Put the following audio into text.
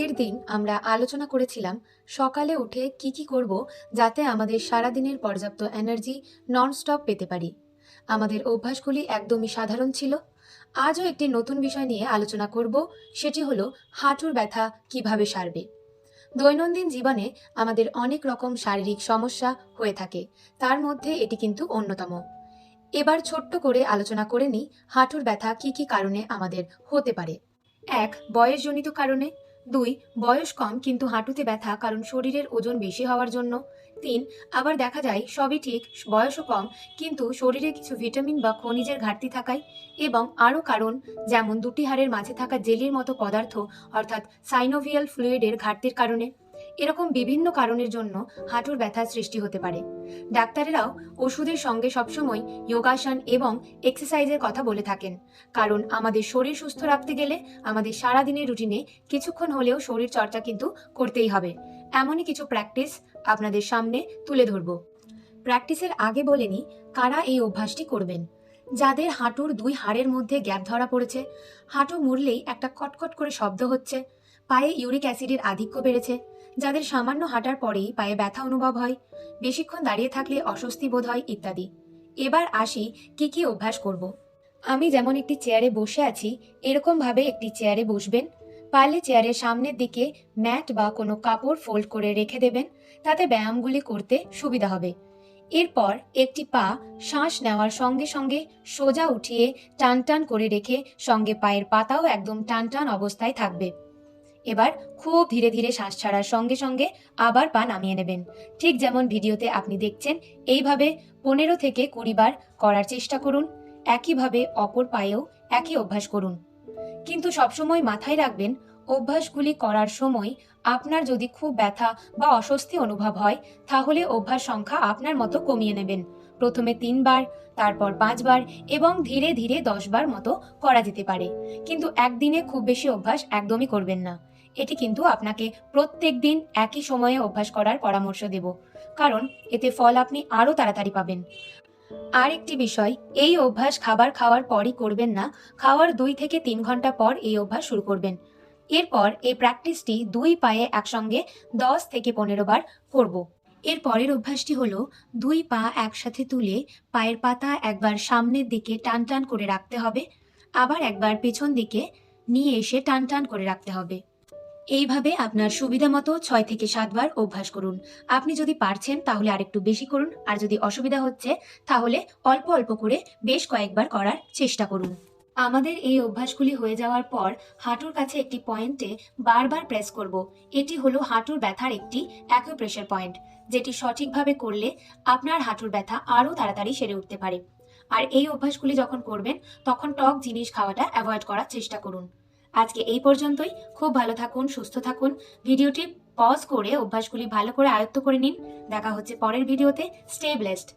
আগের দিন আমরা আলোচনা করেছিলাম সকালে উঠে কি কি করব যাতে আমাদের সারাদিনের পর্যাপ্ত এনার্জি ননস্টপ পেতে পারি। আমাদের অভ্যাসগুলি একদমই সাধারণ ছিল। আজও একটি নতুন বিষয় নিয়ে আলোচনা করব, সেটি হলো হাঁটুর ব্যথা কীভাবে সারবে। দৈনন্দিন জীবনে আমাদের অনেক রকম শারীরিক সমস্যা হয়ে থাকে, তার মধ্যে এটি কিন্তু অন্যতম। এবার ছোট্ট করে আলোচনা করে নিই হাঁটুর ব্যথা কি কি কারণে আমাদের হতে পারে। এক, বয়সজনিত কারণে। দুই, বয়স কম কিন্তু হাঁটুতে ব্যথা কারণ শরীরের ওজন বেশি হওয়ার জন্য। তিন, আবার দেখা যায় সবই ঠিক, বয়সও কম কিন্তু শরীরে কিছু ভিটামিন বা খনিজের ঘাটতি থাকায় এবং আরও কারণ যেমন দুটি হাড়ের মাঝে থাকা জেলির মতো পদার্থ অর্থাৎ সাইনোভিয়াল ফ্লুইডের ঘাটতির কারণে। এরকম বিভিন্ন কারণের জন্য হাঁটুর ব্যথার সৃষ্টি হতে পারে। ডাক্তারেরাও ওষুধের সঙ্গে সবসময় যোগাসন এবং এক্সারসাইজের কথা বলে থাকেন। কারণ আমাদের শরীর সুস্থ রাখতে গেলে আমাদের সারাদিনের রুটিনে কিছুক্ষণ হলেও শরীর চর্চা কিন্তু করতেই হবে। এমনই কিছু প্র্যাকটিস আপনাদের সামনে তুলে ধরব। প্র্যাকটিসের আগে বলেনি কারা এই অভ্যাসটি করবেন? যাদের হাঁটুর দুই হাড়ের মধ্যে গ্যাপ ধরা পড়েছে, হাঁটু মুড়লেই একটা কটকট করে শব্দ হচ্ছে, পায়ে ইউরিক অ্যাসিডের আধিক্য বেড়েছে যাদের সামান্য হাঁটার পরেই পায়ে ব্যথা অনুভব হয়, বেশিক্ষণ দাঁড়িয়ে থাকলে অস্বস্তি বোধ হয় ইত্যাদি। এবার আসি কি কি অভ্যাস করব। আমি যেমন একটি চেয়ারে বসে আছি এরকম ভাবে একটি চেয়ারে বসবেন। পারলে চেয়ারের সামনের দিকে ম্যাট বা কোনো কাপড় ফোল্ড করে রেখে দেবেন, তাতে ব্যায়ামগুলি করতে সুবিধা হবে। এরপর একটি পা শ্বাস নেওয়ার সঙ্গে সঙ্গে সোজা উঠিয়ে টান টান করে রেখে সঙ্গে পায়ের পাতাও একদম টান টান অবস্থায় থাকবে। এবার খুব ধীরে ধীরে শ্বাস ছাড়ার সঙ্গে সঙ্গে আবার পা নামিয়ে নেবেন। ঠিক যেমন ভিডিওতে আপনি দেখছেন, এইভাবে পনেরো থেকে কুড়ি বার করার চেষ্টা করুন, একইভাবে অপর পায়েও একই অভ্যাস করুন। কিন্তু সবসময় মাথায় রাখবেন, অভ্যাসগুলি করার সময় আপনার যদি খুব ব্যথা বা অস্বস্তি অনুভব হয়, তাহলে অভ্যাস সংখ্যা আপনার মতো কমিয়ে নেবেন। প্রথমে তিনবার, তারপর পাঁচবার এবং ধীরে ধীরে দশবার মতো করা যেতে পারে। কিন্তু একদিনে খুব বেশি অভ্যাস একদমই করবেন না। এটি কিন্তু আপনাকে প্রত্যেক দিন একই সময়ে অভ্যাস করার পরামর্শ দেব। কারণ এতে ফল আপনি আরও তাড়াতাড়ি পাবেন। আর একটি বিষয়, এই অভ্যাস খাবার খাওয়ার পরই করবেন না, খাওয়ার দুই থেকে তিন ঘণ্টা পর এই অভ্যাস শুরু করবেন। এরপর এই প্র্যাকটিসটি দুই পায়ে একসঙ্গে দশ থেকে পনেরো বার করব। এর পরের অভ্যাসটি হলো দুই পা একসাথে তুলে পায়ের পাতা একবার সামনের দিকে টান টান করে রাখতে হবে, আবার একবার পেছন দিকে নিয়ে এসে টান টান করে রাখতে হবে। এইভাবে আপনার সুবিধা মতো ছয় থেকে সাতবার অভ্যাস করুন। আপনি যদি পারছেন তাহলে আরেকটু বেশি করুন, আর যদি অসুবিধা হচ্ছে তাহলে অল্প অল্প করে বেশ কয়েকবার করার চেষ্টা করুন। আমাদের এই অভ্যাসগুলি হয়ে যাওয়ার পর হাঁটুর কাছে একটি পয়েন্টে বারবার প্রেস করব। এটি হলো হাঁটুর ব্যথার একটি একই অ্যাকুপ্রেশার পয়েন্ট, যেটি সঠিকভাবে করলে আপনার হাঁটুর ব্যথা আরও তাড়াতাড়ি সেরে উঠতে পারে। আর এই অভ্যাসগুলি যখন করবেন, তখন টক জিনিস খাওয়াটা অ্যাভয়েড করার চেষ্টা করুন। আজকে এই পর্যন্তই। খুব ভালো থাকুন, সুস্থ থাকুন। ভিডিওটি পজ করে অভ্যাসগুলি ভালো করে আয়ত্ত করে নিন। দেখা হচ্ছে পরের ভিডিওতে। Stay blessed!